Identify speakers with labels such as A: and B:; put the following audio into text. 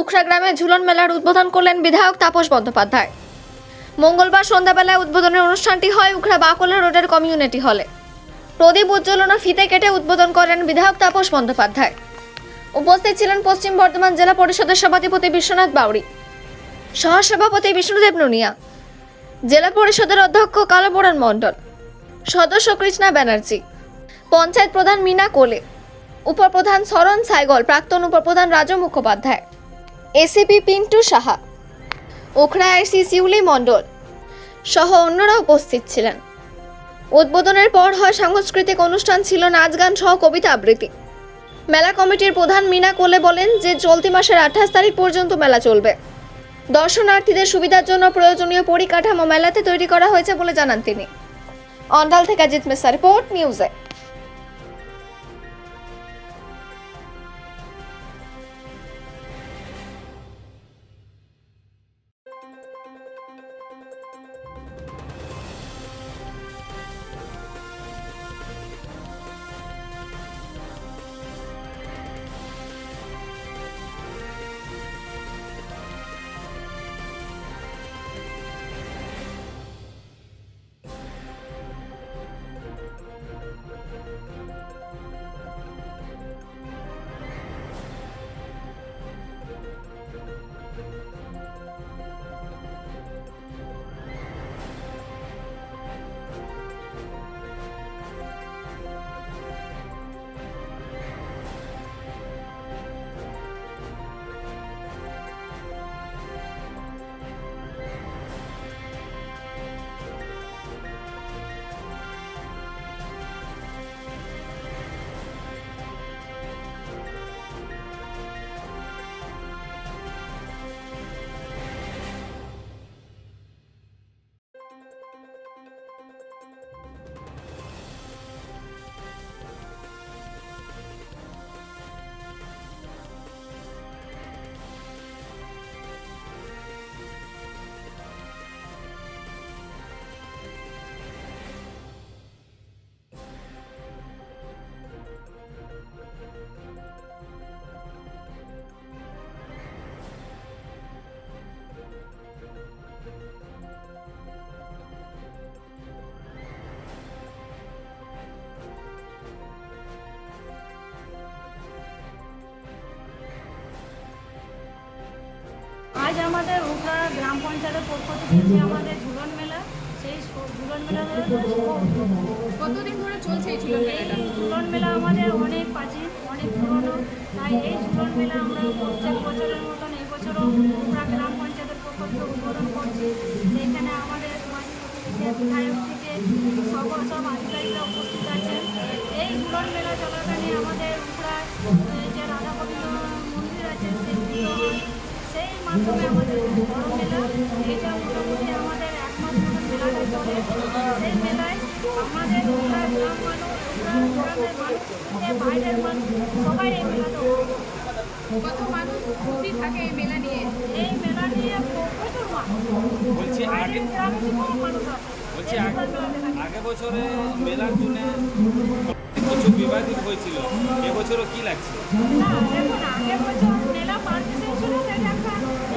A: উখরা গ্রামে ঝুলন মেলার উদ্বোধন করলেন বিধায়ক তাপস বন্দ্যোপাধ্যায়। মঙ্গলবার সন্ধ্যাবেলায় উদ্বোধনের অনুষ্ঠানটি হয় উখরা বাকলা রোডের কমিউনিটি হলে। প্রদীপ উজ্জ্বলন ফিতে কেটে উদ্বোধন করেন বিধায়ক তাপস বন্দ্যোপাধ্যায়। উপস্থিত ছিলেন পশ্চিম বর্ধমান জেলা পরিষদের সভাধিপতি বিশ্বনাথ বাউরি সহসভাপতি বিষ্ণুদেব নুনিয়া, জেলা পরিষদের অধ্যক্ষ কালবরণ মণ্ডল, সদস্য কৃষ্ণা ব্যানার্জি, পঞ্চায়েত প্রধান মিনা কোলে উপপ্রধান শরণ সাইগল, প্রাক্তন উপপ্রধান রাজু মুখোপাধ্যায়, এসিপি পিন্টু সাহা, ওখরা আইসি শিউলি মণ্ডল সহ অন্যরা উপস্থিত ছিলেন। উদ্বোধনের পর হয় সাংস্কৃতিক অনুষ্ঠান ছিল নাচ গান সহ কবিতা আবৃত্তি। মেলা কমিটির প্রধান মিনা কোলে বলেন যে চলতি মাসের আঠাশ তারিখ পর্যন্ত মেলা চলবে। দর্শনার্থীদের সুবিধার জন্য প্রয়োজনীয় পরিকাঠামো মেলাতে তৈরি করা হয়েছে বলে জানান তিনি। অন্ডাল থেকে অজিত মিশ্রা রিপোর্ট, নিউজে
B: আজ আমাদের উখড়া গ্রাম পঞ্চায়েতের পক্ষ থেকে যে আমাদের ঝুলন মেলা, সেই ঝুলন মেলা
C: কতদিন ধরে চলছে এই ঝুলন মেলাটা?
B: ঝুলন মেলা আমাদের অনেক প্রাচীন, অনেক পুরনো। তাই এই ঝুলন মেলা আমরা প্রত্যেক বছরের মতন এই বছরও উখড়া গ্রাম পঞ্চায়েতের পক্ষ থেকে উদ্বোধন করছি। সেইখানে আমাদের বিধায়ক থেকে সব সব আধিকারিকরা উপস্থিত আছেন। এই ঝুলন মেলা চলাকালীন আমাদের উখড়া যে রাধা গোবিন্দ মন্দির আছে, সেই বড় মেলা এটা মোটামুটি আমাদের এক মাস থাকে এই
C: মেলা নিয়ে
B: এই মেলা নিয়ে প্র- প্রচুর মানুষ বাইরের গ্রাম
D: বলছি আগে। বছরে মেলার জন্য প্রচুর বিবাদিত হয়েছিল এবছরও কি লাগছে
B: দেখুন আগে বছর 好，你们先到这家看。